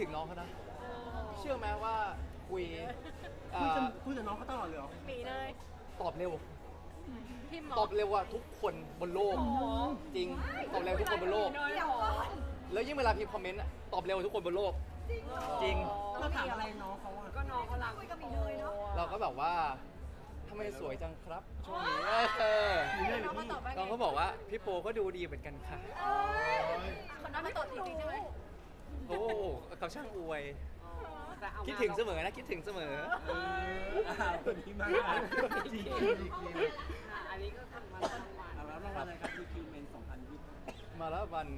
ถึงน้องเขานะ เชื่อไหมว่าคุยเอ่คุยอกับคุยกับน้องเขาตลอดเลยเหรอปีเลยตอบเร็วพี่หมตอบเร็วกว่าทุกคนบนโลก จริง ตอบเร็วทุกคนบนโลก เดี๋ยวก่อนแล้วยิ่งเวลาพิมพ์คอมเมนต์อะตอบเร็วกว่าทุกคนบนโลก จริง เราถามอะไรน้องเขาอะก็น้องเขารักคุยกับมีเนยเนาะเราก็แบบว่าทำไมสวยจังครับช่วงนี้เออมีเรื่องหรือน้องมาพี่ตอบว่าไงน้องก็บอกว่าพี่โปก็ดูดีเหมือนกันค่ะ เอ้ยคนนั้นไม่ตอบจริงๆใช่ไหม โอ้เขาช่างอวยแต่เอาคิดถึงเสมอนะคิดถึงเสมอเอออ่าคนนี้มากจริงอันนี้ก็ทำมาทั้งวันเอาแล้วรางวัลอะไรครับ GQ Men 2020มาแล้ววัน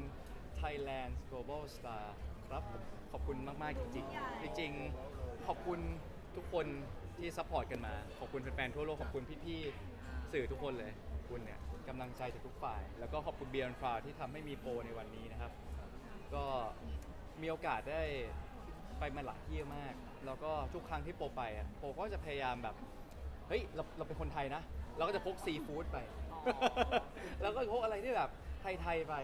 Thailand Global Star ครับผมขอบคุณมาก ๆ จริงๆจริงๆขอบคุณทุกคนที่ซัพพอร์ตกันมา ขอบคุณแฟนๆทั่วโลก ขอบคุณพี่ๆสื่อทุกคนเลยขอบคุณเนี่ยกำลังใจจากทุกฝ่าย แล้วก็ขอบคุณเบียร์ฟาที่ทำให้มีโปรในวันนี้นะครับ ก็ มีโอกาสได้ไปมาหลายที่มาก แล้วก็ทุกครั้งที่โปรไปอะโปรก็จะพยายามแบบ เฮ้ยเราเราเป็นคนไทยนะ เราก็จะพกซีฟู้ดไป แล้วก็พกอะไรที่แบบไทยๆไป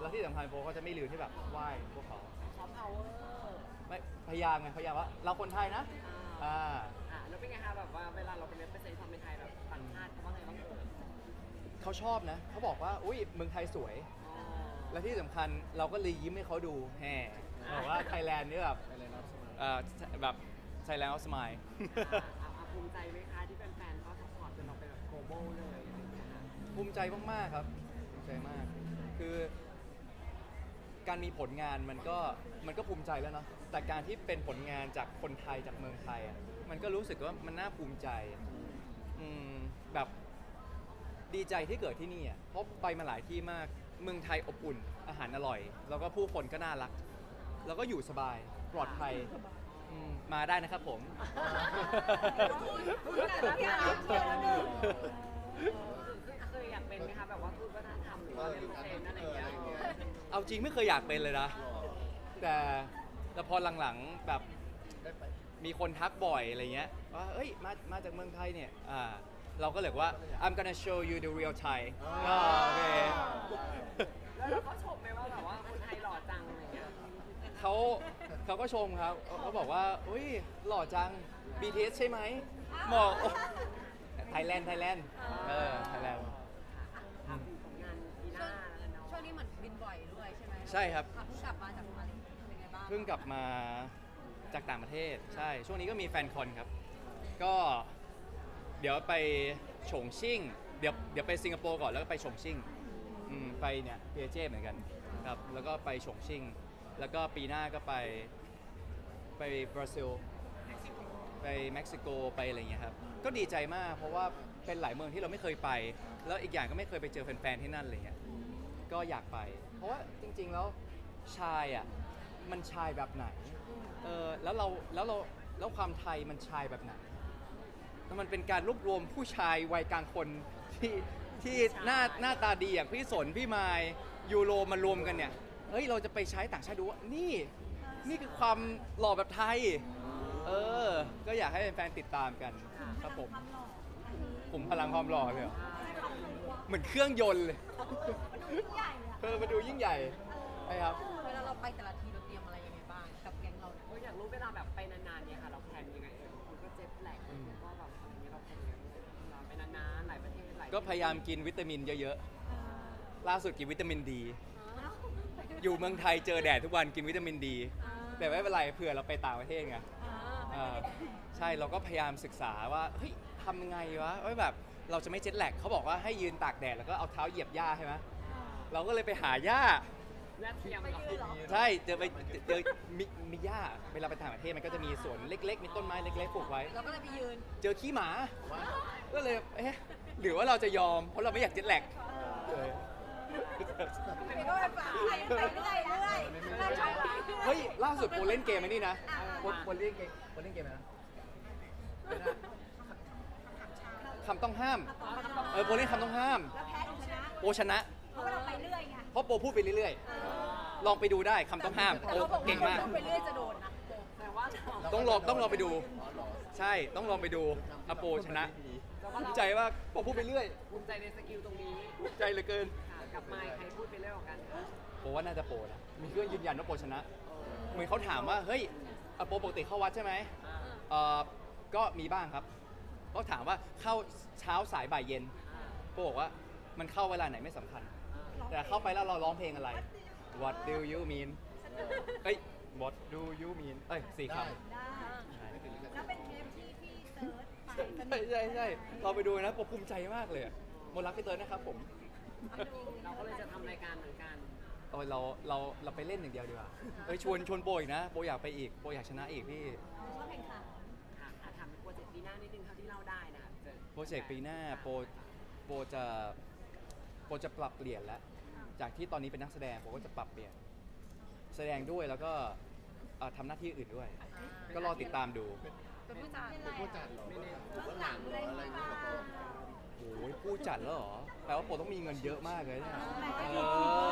แล้วที่สำคัญโปรก็จะไม่ลืมที่แบบไหว้พวกเขา ซอฟต์พาวเวอร์ไม่พยายามไงพยายามว่า เราคนไทยนะ อ่า อ่าแล้วเป็นไงคะแบบว่าเวลาเราเป็นเปอร์เซ็นต์ความเป็นไทยแบบต่างชาติเขาว่าไงบ้างเอ่ยเขาชอบนะ เขาบอกว่า อุ้ยเมืองไทยสวยและที่สำคัญเราก็เลยยิ้มให้เขาดูแห่ บอกว่าไทยแลนด์นี่แบบเอ่อแบบไทยแลนด์ออสมาย อ่าอ่าภูมิใจไหมคะที่แฟนๆเขาซัพพอร์ตจนเราเป็นแบบ global เลยอะไรอย่างเงี้ยค่ะภูมิใจมาก ๆ ครับ ภูมิใจมาก คือ การมีผลงานมันก็มันก็ภูมิใจแล้วเนาะ แต่การที่เป็นผลงานจากคนไทยจากเมืองไทยอะ มันก็รู้สึกว่ามันน่าภูมิใจ อืมแบบดีใจที่เกิดที่นี่อะ เพราะไปมาหลายที่มาก เมืองไทยอบอุ่น อาหารอร่อย แล้วก็ผู้คนก็น่ารัก แล้วก็อยู่สบายปลอดภัยอืมมาได้นะครับผมเคยอยากเป็นไหมคะแบบว่าทูตวัฒนธรรมหรือว่าเป็นเซนอะไรอย่างเงี้ยเอาจริงไม่เคยอยากเป็นเลยนะ แต่แต่พอหลังๆแบบมีคนทักบ่อยอะไรเงี้ยว่าเอ้ยมามาจากเมืองไทยเนี่ยอ่าเราก็เลยว่า I'm gonna show you the real Thai ก็โอเค เขาเขาก็ชมครับเขาเขาบอกว่าอุ้ยหล่อจัง BTS ใช่ไหมบอกไทยแลนด์ไทยแลนด์เออไทยแลนด์อะผลงานปีหน้าแล้วเนาะช่วงนี้เหมือนบินบ่อยด้วยใช่ไหมใช่ครับอะเพิ่งกลับมาจากมาเลเป็นไงบ้างเพิ่งกลับมาจากต่างประเทศใช่ ช่วงนี้ก็มีแฟนคอนครับ ก็เดี๋ยวไปฉงชิ่ง เดี๋ยวเดี๋ยวไปสิงคโปร์ก่อนแล้วก็ไปฉงชิ่งอืมไปเนี่ยเปียเจ้เหมือนกันครับ แล้วก็ไปฉงชิ่ง แล้วก็ปีหน้าก็ไปไปบราซิล ไปเม็กซิโกไปอะไรอย่างเงี้ยครับ ก็ดีใจมากเพราะว่าเป็นหลายเมืองที่เราไม่เคยไป แล้วอีกอย่างก็ไม่เคยไปเจอแฟนๆที่นั่นอะไรเงี้ยก็อยากไป เพราะว่าจริง ๆ แล้วชายอะมันชายแบบไหนเออแล้วเราแล้วเราแล้วความไทยมันชายแบบไหนแล้วมันเป็นการรวบรวมผู้ชายวัยกลางคนที่ที่หน้าหน้าตาดีอย่างพี่สนพี่มายยูโรมารวมกันเนี่ย เฮ้ยเราจะไปใช้ต่างชาติดูว่านี่ นี่คือความหล่อแบบไทย เออ ก็อยากให้แฟนๆติดตามกันครับผม ผมพลังความหล่อเลยเหรอเหมือนเครื่องยนต์เลยเออมาดูยิ่งใหญ่ใช่ครับ เวลาเราไปแต่ละทีเราเตรียมอะไรยังไงบ้างกับแก๊งเราเนี่ยก็อยากรู้เวลาแบบไปนานๆเนี่ยค่ะ เราแพลนยังไงเออมันก็เจ็ตแลกแล้วก็แบบอะไรเงี้ยเราแพลนยังไงเวลาไปนานๆหลายประเทศหลายก็พยายามกินวิตามินเยอะๆ ล่าสุดกินวิตามินดี อยู่เมืองไทยเจอแดดทุกวันกินวิตามินดี แต่ไม่เป็นไรเผื่อเราไปต่างประเทศไงเออใช่เราก็พยายามศึกษาว่าเฮ้ยทำยังไงวะเอ้ยแบบเราจะไม่เจ็ตแลกเขาบอกว่าให้ยืนตากแดดแล้วก็เอาเท้าเหยียบหญ้าใช่ไหมเราก็เลยไปหาหญ้าหน้าเทียมเหรอใช่เจอไปเจอมีมีหญ้าเวลาไปต่างประเทศมันก็จะมีสวนเล็ก ๆ มีต้นไม้เล็กๆปลูกไว้ เราก็เลยไปยืนเจอขี้หมา ก็เลยเอ๊ะหรือว่าเราจะยอมเพราะเราไม่อยากเจ็ตแลกเออ ไปก็ไปฝ่าไปเรื่อยเรื่อยเราชอบไปเรื่อยเฮ้ยล่าสุดโปรเล่นเกมไอ้นี่นะโปรโปรเล่นเกมโปรเล่นเกมอะไรนะคำต้องห้าม เออโปรเล่นคำต้องห้าม แล้วแพ้หรือชนะโปรชนะ เพราะว่าเราไปเรื่อยไงเพราะโปรพูดไปเรื่อยๆ ลองไปดูได้คำต้องห้ามแต่โปรเขาบอกเก่งมากว่าไปเรื่อยจะโดนนะแต่ว่าต้องลองต้องลองไปดู ใช่ต้องลองไปดูอะโปรชนะภูมิใจว่าโปรพูดไปเรื่อยภูมิใจในสกิลตรงนี้ภูมิใจเหลือเกินค่ะ กับไมค์ใครพูดไปเรื่อยกว่ากันคะโปรว่าน่าจะโปรนะ มีเครื่องยืนยันว่าโปรชนะเเหมือนเขาถามว่า เฮ้ยอะโปปกติเข้าวัดใช่ไหมเออก็มีบ้างครับเขาถามว่าเข้าเช้าสายบ่ายเย็นโปบอกว่ามันเข้าเวลาไหนไม่สำคัญแต่เข้าไปแล้วเราร้องเพลงอะไร What do you mean เอ้ย What do you mean เอ้ยสี่คำ ได้แล้วเป็นเทปที่พี่เติร์ดไปสนิใช่ทใช่ใช่เราไปดูนะผมภูมิใจมากเลยอะโมรักพี่เติร์ดนะครับผม เราก็เลยจะทำรายการเหมือนกัน เอาเราเราเราไปเล่นอย่างเดียวดีกว่าเอ้ยชวนชวนโปอีกนะโปอยากไปอีกโปอยากชนะอีกพี่ ชอบแข่งขันค่ะอะถามโปรเจกต์ปีหน้านิดนึงเท่าที่เล่าได้นะคะเจอโปรเจกต์ปีหน้าโปรโปรจะโปรจะปรับเปลี่ยนแล้ว จากที่ตอนนี้เป็นนักแสดงโปรก็จะปรับเปลี่ยน แสดงด้วยแล้วก็เอ่อทำหน้าที่อื่นด้วย ก็รอติดตามดู เป็นผู้จัดเป็นผู้จัดเหรอเบื้องหลังเลยอะไรอย่างเงี้ย โอ้ยผู้จัดแล้วเหรอแปลว่าโปรต้องมีเงินเยอะมากเลยเนี่ยเอเอ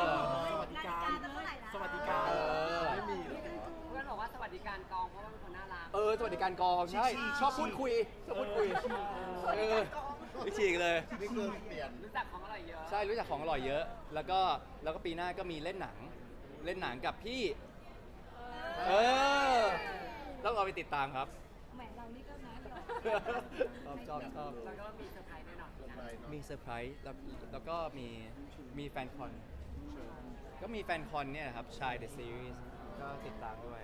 อสวัสดิการนาฬิเท่าไหร่นะสวัสดิการเออ ไม่มีเหรอเพื่อนบอกว่าสวัสดิการกองเพราะว่าเป็นคนน่ารักเออสวัสดิการกองใช่ชอบพูดคุยชอบพูดคุยเออไม่ฉีกเลย นี่คือเปลี่ยน รู้จักของอร่อยเยอะ ใช่รู้จักของอร่อยเยอะ แล้วก็แล้วก็ปีหน้าก็มีเล่นหนัง เล่นหนังกับพี่ เออต้องรอไปติดตามครับ แหมเรานี่ก็นะชอบชอบชอบแล้วก็มีเซอร์ไพรส์แน่นอน นะมีเซอร์ไพรส์แล้วแล้วก็มีมีแฟนคอนก็มีแฟนคอนเนี่ยนะครับชายเดอะซีรีส์ก็ติดตามด้วย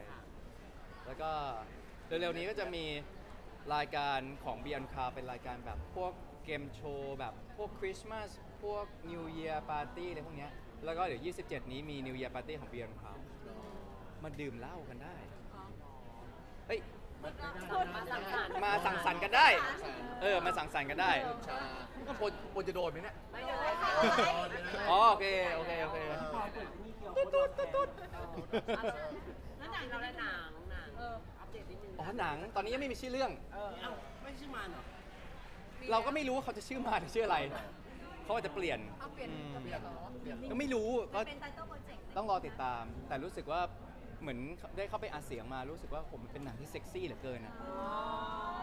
แล้วก็เร็วๆนี้ก็จะมีรายการของ Beyond Car เป็นรายการแบบพวกเกมโชว์แบบพวกคริสต์มาสพวก New Year Party อะไรพวกเนี้ยแล้วก็เดี๋ยว 27 นี้มี New Year Party ของ Beyond Car มาดื่มเหล้ากันได้ เฮ้ย มาสังสรรค์มาสั่งสรรค์กันได้ เออ มาสั่งสรรค์กันได้ชาก็โปรโปรจะโดนไหมเนี่ย ไม่เลยอ๋อโอเค โอเค โอเคพอเปิดนี่เกี่ยวกับตุ๊ดตุ๊ดตุ๊ดแล้วหนังเราได้หนังหนังอัปเดตนิดนึงอ๋อหนัง ตอนนี้ยังไม่มีชื่อเรื่อง เออเอ้าไม่ใช่มันเหรอ เราก็ไม่รู้ว่าเขาจะชื่อมาหรือชื่ออะไร เขาอาจจะเปลี่ยนเอาเปลี่ยนอืมเปลี่ยนเหรอเปลี่ยนก็ไม่รู้ ก็เป็นไตเติ้ลโปรเจกต์ต้องรอติดตาม แต่รู้สึกว่า เหมือนได้เข้าไปอ่านเสียงมารู้สึกว่าผมนเป็นหนังที่เซ็กซี่เหลือเกินอะ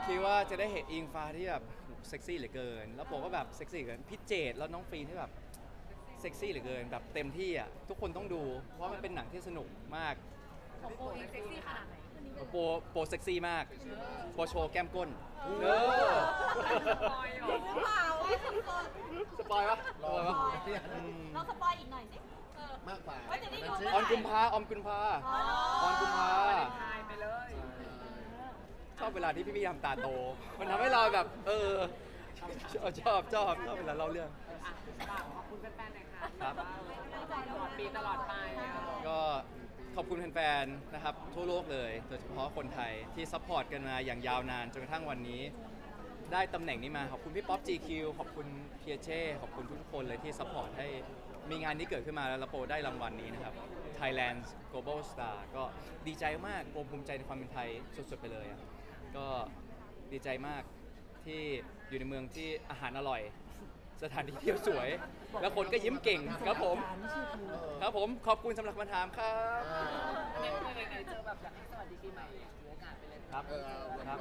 คิดว่าจะได้เห็นอิงฟ้าที่แบบเซ็กซี่เหลือเกิน แล้วผมก็แบบเซ็กซี่เหลือเกินพี่เจดแล้วน้องฟรีนที่แบบเซ็กซี่เหลือเกินแบบเต็มที่อะทุกคนต้องดู เพราะว่ามันเป็นหนังที่สนุกมากของโปรเองเซ็กซี่ขนาดไหนโปรโปรเซ็กซี่มากโปรโชว์แก้มก้นเออปอยเหรหรือเปล่าไอ้สปอยสปอยปะสรอปอยปะดูเนี่ยอืมลองสปอยอีกหน่อยสิเออ มากกว่าว่าจะได้ดูออนกุมภาออมกุมภาอ๋อออนกุมภาทายไปเลย ชอบเวลาที่พี่พี่ทำตาโต มันทำให้เราแบบ เออ ชอบชอบชอบชอบเวลาเล่าเรื่อง อะฝากขอบคุณแฟนๆหน่อยค่ะครับตลอดปีตลอดไปอะก็ขอบคุณแฟนๆ นะครับ ทั่วโลกเลย โดยเฉพาะคนไทยที่ซัพพอร์ตกันมาอย่างยาวนาน จนกระทั่งวันนี้ ได้ตำแหน่งนี้มา ขอบคุณพี่ป๊อป GQ ขอบคุณเพียเช่ ขอบคุณทุกคนเลยที่ซัพพอร์ตให้ มีงานนี้เกิดขึ้นมาแล้วโปรได้รางวัลนี้นะครับ Thailand Global Star ก็ดีใจมากโปรภูมิใจในความเป็นไทยสุดๆไปเลยอะก็ดีใจมากที่อยู่ในเมืองที่อาหารอร่อย สถานที่เที่ยวสวย แล้วคนก็ยิ้มเก่งครับผม ครับผมขอบคุณสำหรับคำถามครับ ในไหนๆเจอแบบอยากให้สวัสดีปีใหม่ถือโอกาสไปเลยครับเออเอาครับ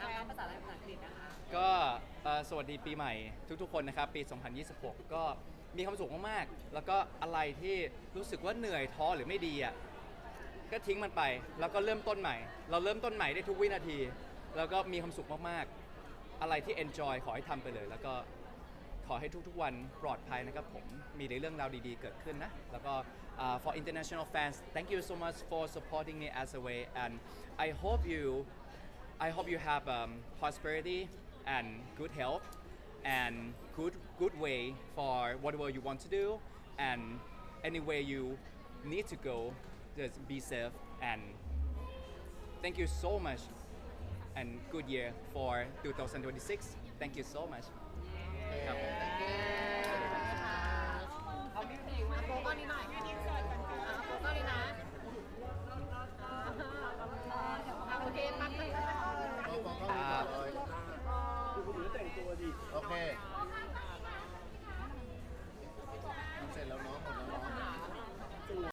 ทำภาษาไทยภาษาอังกฤษนะคะ ก็เอ่อสวัสดีปีใหม่ทุกๆคนนะครับ ปี 2026 ก็ มีความสุขมากๆ แล้วก็อะไรที่รู้สึกว่าเหนื่อยท้อหรือไม่ดีอะ ก็ทิ้งมันไป แล้วก็เริ่มต้นใหม่ เราเริ่มต้นใหม่ได้ทุกวินาที แล้วก็มีความสุขมากๆ อะไรที่ enjoy ขอให้ทำไปเลย แล้วก็ขอให้ทุกๆวันปลอดภัยนะครับผม มีในเรื่องราวดีๆ เกิดขึ้นนะ แล้วก็ uh, for international fans thank you so much for supporting me as a way and I hope you I hope you have um, prosperity and good health and good good way for whatever you want to do and anywhere you need to go just be safe and thank you so much and good year for 2026 thank you so much. ค